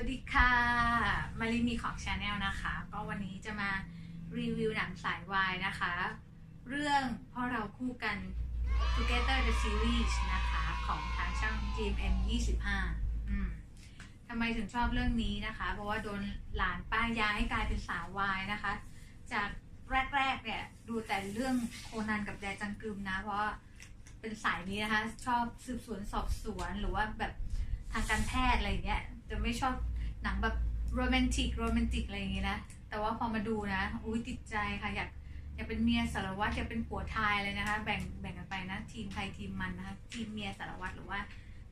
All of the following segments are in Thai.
วัสดีค่ะมารีมีของชาแนลนะคะ ก็วันนี้จะมารีวิวหนังสายวายนะคะ เรื่องพราะเราคู่กัน Together the Series นะคะ ของทางช่าง GMM 25อืมทำไมถึงชอบเรื่องนี้นะคะ เพราะว่าโดนหลานป้ายาให้กลายเป็นสาววายนะคะ จากแรกๆเนี่ยดูแต่เรื่องโคนันกับแดจังกึมนะ เพราะเป็นสายนี้นะคะ ชอบสืบสวนสอบสวนหรือว่าแบบทางการแพทย์อะไรอย่างเงี้ยจะไม่ชอบ หนังแบบโรแมนติกโรแมนติกอะไรอย่างงี้นะ แต่ว่าพอมาดูนะอุ้ยติดใจค่ะอยากอยากเป็นเมียสารวัตรอยากเป็นผัวทายเลยนะคะ แบ่งแบ่งกันไปนะ ทีมใครทีมมันนะคะ ทีมเมียสารวัตรหรือว่า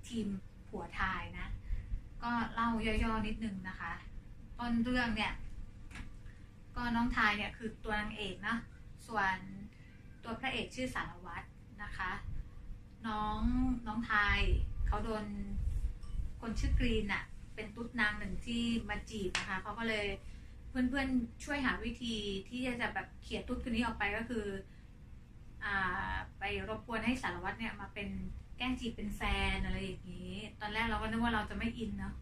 ทีมผัวทายนะ ก็เล่าย่อๆนิดนึงนะคะ ต้นเรื่องเนี่ย ก็น้องทายเนี่ยคือตัวนางเอกนะส่วนตัวพระเอกชื่อสารวัตรนะคะ น้องน้องทายเขาโดนคนชื่อกรีนอะ เป็นตุ๊ดนางหนึ่งที่มาจีบนะคะเขาก็เลยเพื่อนๆช่วยหาวิธีที่จะแบบเขียดตุ๊ดคนนี้ออกไปก็คืออ่าไปรบกวนให้สารวัตรเนี่ยมาเป็นแกล้งจีบเป็นแฟนอะไรอย่างนี้ ตอนแรกเราก็นึกว่าเราจะไม่อินเนาะ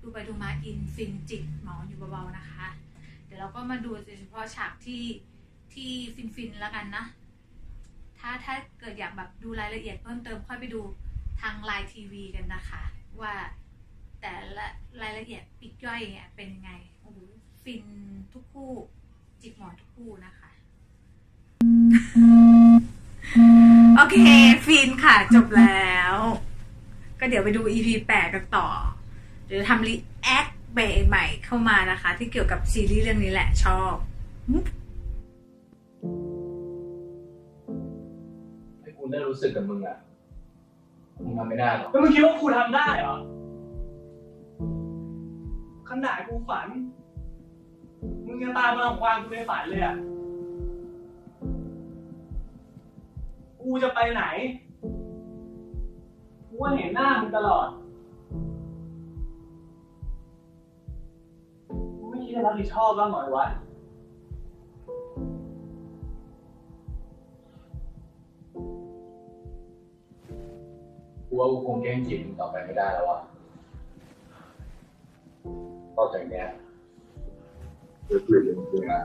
ดูไปดูมาอินฟินจิกหมอนอยู่เบาๆนะคะ เดี๋ยวเราก็มาดูโดยเฉพาะฉากที่ที่ฟินๆแล้วกันนะ ถ้าถ้าเกิดอยากแบบดูรายละเอียดเพิ่มเติมค่อยไปดูทางไลน์ทีวีกันนะคะ ว่า แต่ละรายละเอียดปลีกย่อยเนี่ยเป็นยังไงโอ้โหฟินทุกคู่ จิกหมอนทุกคู่นะคะ โอเค ฟินค่ะจบแล้ว ก็เดี๋ยวไปดู EP 8 กันต่อ เดี๋ยวจะทำรีแอคใหม่ๆเข้ามานะคะ ที่เกี่ยวกับซีรีส์เรื่องนี้แหละชอบให้กูได้รู้สึกกับมึงอะมึงทำไม่ได้หรอก แล้วมึงคิดว่ากูทำได้เหรอ ขนาดกูฝัน มึงยังตามมาของความกูในฝันเลยอะ กูจะไปไหน กูว่าเห็นหน้ามึงตลอดมึงไม่คิดจะรับผิดชอบบ้างหรอไอ้วะกูว่ากูคงแกล้งจีบมึงต่อไปไม่ได้แล้วอะ ต่อจากเนี้ยเดี๋ยวคุยกับมึงนะ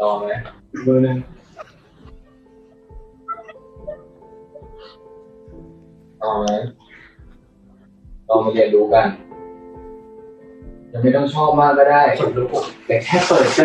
ลองไหมมือหนึ่งลองไหมลองมาเรียนรู้กันยังไม่ต้องชอบมากก็ได้แต่แค่เปิดใจ